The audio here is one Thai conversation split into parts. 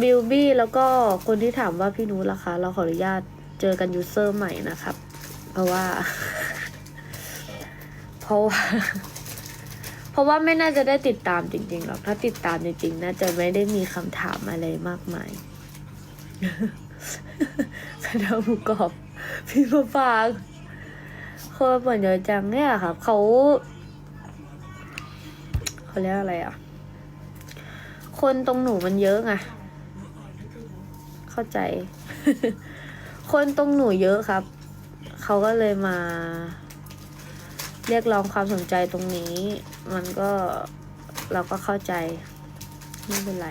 บิลบี้แล้วก็คนที่ถามว่าพี่นูตล่ะคะ เราขออนุญาตเจอกันยูเซอร์ใหม่นะครับ เพราะว่า เพราะว่า เพราะว่าไม่น่าจะได้ติดตามจริงๆหรอกถ้าติดตามจริงๆน่าจะไม่ได้มีคำถามอะไรมากมายคณะหมูกรอบพี่มาฟางคนเหมือนเยอะจังเนี่ยครับเขาเขาเรียกอะไรอะ คนตรงหนูมันเยอะไง เข้าใจ คนตรงหนูเยอะครับ เขาก็เลยมา เรียกร้องความสนใจตรงนี้ มันก็เราก็เข้าใจ ไม่เป็นไร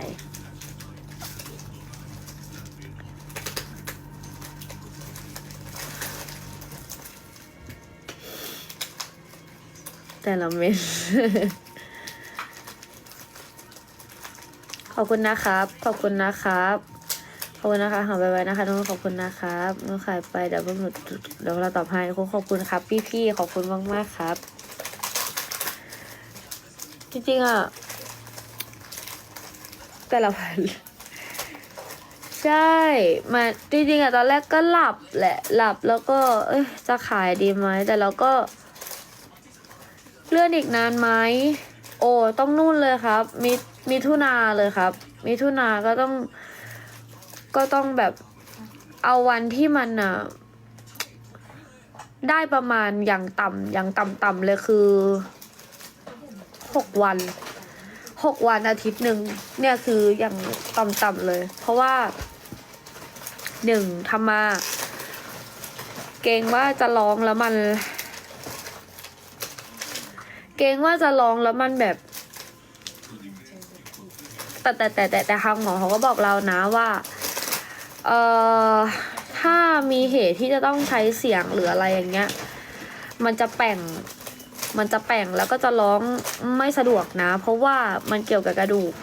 แต่ละเม็ดขอบคุณนะครับ ขอบคุณนะครับ ขอบคุณนะคะหาไปไว้นะคะน้องขอบคุณนะครับน้องขายไปเดี๋ยวเพิ่งหลุดเดี๋ยวเราตอบให้ขอบคุณครับ พี่ๆขอบคุณมากมากครับ จริงๆอะแต่ละวันใช่มาจริงๆอะตอนแรกก็หลับแหละ หลับแล้วก็ เอ้ยจะขายดีไหมแต่เราก็ เลื่อนอีกนานไหมโอ้ต้องนู่นเลยครับ มีมีทุนาเลยครับ มีทุนาก็ต้อง ก็ต้องแบบเอาวันที่มันอะได้ประมาณอย่างต่ำอย่างต่ำๆเลยคือหกวันหกวันอาทิตย์หนึ่งเนี่ยคืออย่างต่ำๆเลย เพราะว่าหนึ่งทำมา เกรงว่าจะร้องแล้วมัน เกรงว่าจะร้องแล้วมันแบบ แต่แต่แต่แต่แต่ทางหมอเขาก็บอกเรานะว่า เอ่อถ้ามีเหตุที่จะต้องใช้เสียงหรืออะไรอย่างเงี้ย มันจะแป่ง มันจะแป่งแล้วก็จะร้องไม่สะดวกนะ เพราะว่ามันเกี่ยวกับกระดูก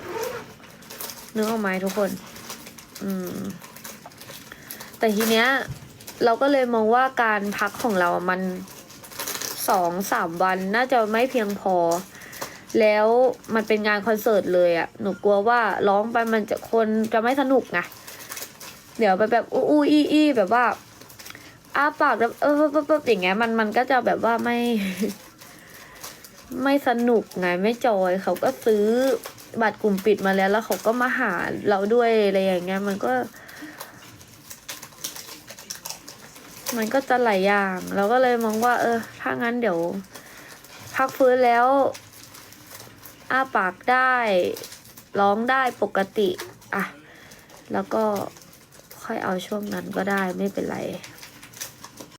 นึกออกไหมทุกคน อืม แต่ทีเนี้ย เราก็เลยมองว่าการพักของเรา มันสองสามวันน่าจะไม่เพียงพอ แล้วมันเป็นงานคอนเสิร์ตเลยอะหนูกลัวว่าร้องไปมันจะคนจะไม่สนุกไง เดี๋ยวไปแบบอู้อู้อี้อี้แบบว่าอ้าปากแล้วเออปั๊บปั๊บอย่างเงี้ยมันมันก็จะแบบว่าไม่ ไม่สนุกไงไม่จอยเขาก็ซื้อบัตรกลุ่มปิดมาแล้ว แล้วเขาก็มาหาเราด้วยอะไรอย่างเงี้ย มันก็ มันก็จะหลายอย่าง เราก็เลยมองว่า เออ ถ้างั้นเดี๋ยว พักฟื้นแล้วอ้าปากได้ ร้องได้ปกติ อะ แล้วก็ ค่อยเอาช่วงนั้นก็ได้ไม่เป็นไร